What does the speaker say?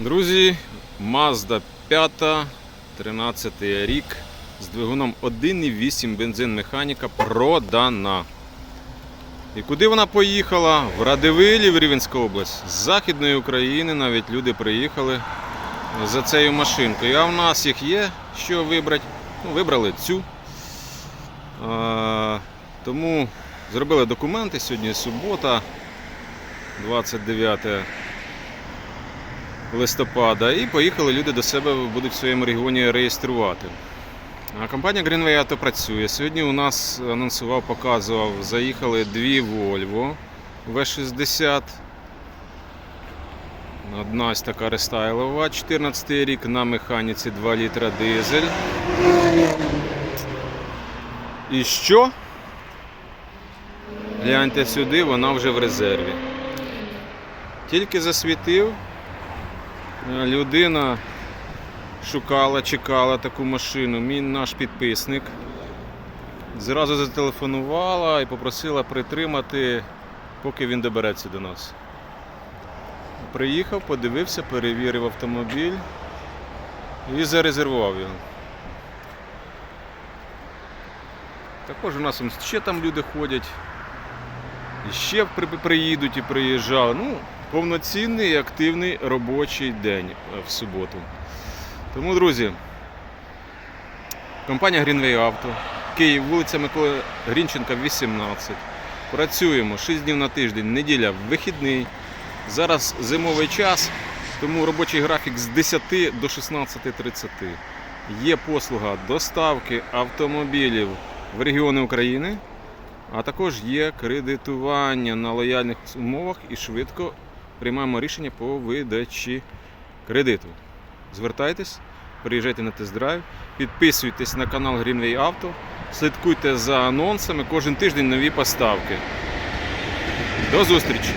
Друзі, Mazda 5, 13 рік з двигуном 1,8 бензин механіка продана. І куди вона поїхала? В Радивилів, Рівенська область. З Західної України навіть люди приїхали за цією машинкою. А в нас їх є що вибрати. Ну, вибрали цю. А, тому зробили документи. Сьогодні субота, 29 листопада, і поїхали люди до себе, будуть в своєму регіоні реєструвати. Компанія Greenway Auto працює. Сьогодні у нас анонсував, показував, заїхали дві Volvo V60. Одна ось така рестайлова, 14 рік на механіці 2 літра дизель. І що? Гляньте сюди, вона вже в резерві. Тільки засвітив, людина шукала, чекала таку машину. Мій наш підписник. Зразу зателефонувала і попросила притримати, поки він добереться до нас. Приїхав, подивився, перевірив автомобіль і зарезервував його. Також у нас ще там люди ходять. І ще приїдуть і приїжджали. Ну, повноцінний і активний робочий день е, в суботу. Тому, друзі, компанія Greenway Auto, Київ, вулиця Миколи Грінченка, 18. Працюємо 6 днів на тиждень, неділя, вихідний. Зараз зимовий час, тому робочий графік з 10 до 16.30. Є послуга доставки автомобілів в регіони України, а також є кредитування на лояльних умовах і швидко приймаємо рішення по видачі кредиту. Звертайтесь, приїжджайте на тест-драйв, підписуйтесь на канал Greenway Auto, слідкуйте за анонсами, кожен тиждень нові поставки. До зустрічі!